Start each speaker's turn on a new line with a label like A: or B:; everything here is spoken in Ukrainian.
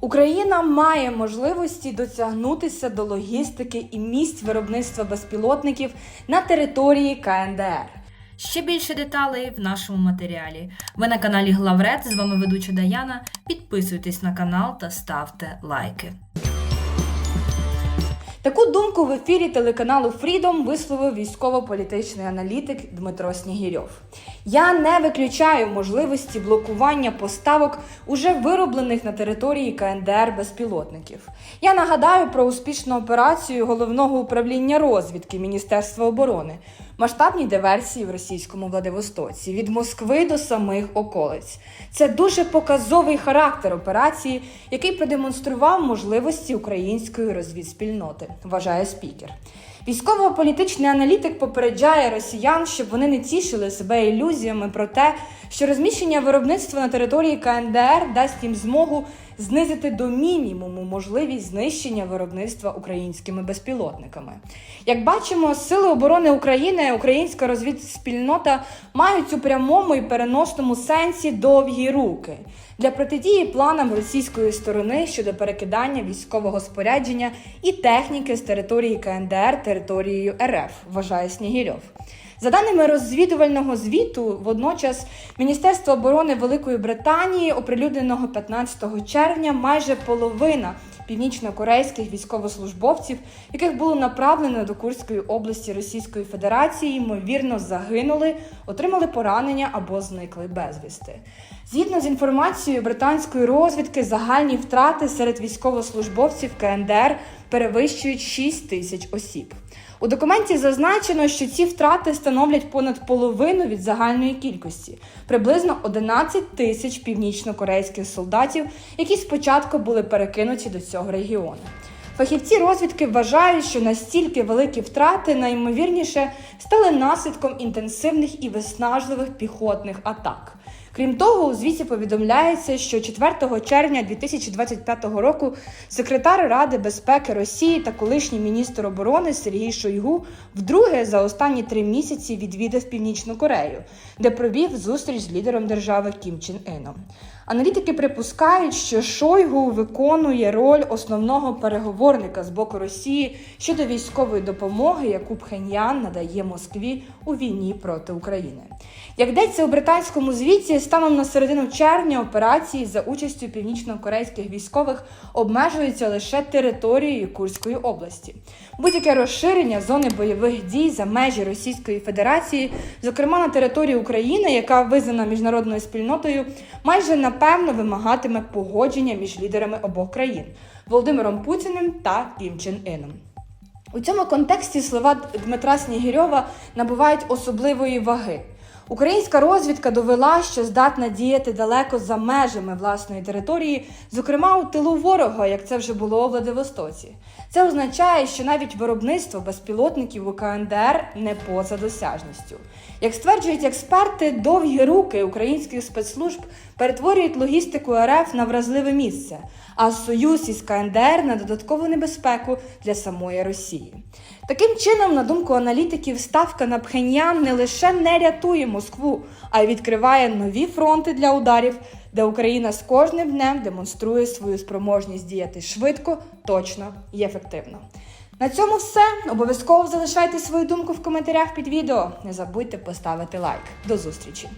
A: Україна має можливості дотягнутися до логістики і місць виробництва безпілотників на території КНДР.
B: Ще більше деталей в нашому матеріалі. Ви на каналі Главред. З вами ведуча Даяна. Підписуйтесь на канал та ставте лайки.
A: Таку думку в ефірі телеканалу Freedom висловив військово-політичний аналітик Дмитро Снігірьов. Я не виключаю можливості блокування поставок уже вироблених на території КНДР безпілотників. Я нагадаю про успішну операцію головного управління розвідки Міністерства оборони, масштабні диверсії в російському Владивостоці від Москви до самих околиць. Це дуже показовий характер операції, який продемонстрував можливості української розвідспільноти, вважає спікер. Військово-політичний аналітик попереджає росіян, щоб вони не тішили себе ілюзіями про те, що розміщення виробництва на території КНДР дасть їм змогу знизити до мінімуму можливість знищення виробництва українськими безпілотниками. Як бачимо, сили оборони України, українська розвідспільнота мають у прямому і переносному сенсі довгі руки для протидії планам російської сторони щодо перекидання військового спорядження і техніки з території КНДР територією РФ, вважає Снігірьов. За даними розвідувального звіту, водночас Міністерство оборони Великої Британії оприлюдненого 15 червня майже половина північно-корейських військовослужбовців, яких було направлено до Курської області Російської Федерації, ймовірно загинули, отримали поранення або зникли безвісти. Згідно з інформацією британської розвідки, загальні втрати серед військовослужбовців КНДР перевищують 6 тисяч осіб. У документі зазначено, що ці втрати становлять понад половину від загальної кількості, приблизно 11 тисяч північно-корейських солдатів, які спочатку були перекинуті до цього регіону. Фахівці розвідки вважають, що настільки великі втрати найімовірніше стали наслідком інтенсивних і виснажливих піхотних атак. Крім того, у звіті повідомляється, що 4 червня 2025 року секретар Ради безпеки Росії та колишній міністр оборони Сергій Шойгу вдруге за останні три місяці відвідав Північну Корею, де провів зустріч з лідером держави Кім Чен Іном. Аналітики припускають, що Шойгу виконує роль основного переговорника з боку Росії щодо військової допомоги, яку Пхеньян надає Москві у війні проти України. Як йдеться у британському звіті, станом на середину червня операції за участю північно-корейських військових обмежуються лише територією Курської області. Будь-яке розширення зони бойових дій за межі Російської Федерації, зокрема на території України, яка визнана міжнародною спільнотою, майже напевно вимагатиме погодження між лідерами обох країн Володимиром Путіним та Кім Чен Іном. У цьому контексті слова Дмитра Снігірьова набувають особливої ваги. Українська розвідка довела, що здатна діяти далеко за межами власної території, зокрема у тилу ворога, як це вже було у Владивостоці. Це означає, що навіть виробництво безпілотників у КНДР не поза досяжністю. Як стверджують експерти, довгі руки українських спецслужб перетворюють логістику РФ на вразливе місце, а союз із КНДР на додаткову небезпеку для самої Росії. Таким чином, на думку аналітиків, ставка на Пхеньян не лише не рятує Москву, а й відкриває нові фронти для ударів, де Україна з кожним днем демонструє свою спроможність діяти швидко, точно і ефективно. На цьому все. Обов'язково залишайте свою думку в коментарях під відео. Не забудьте поставити лайк. До зустрічі!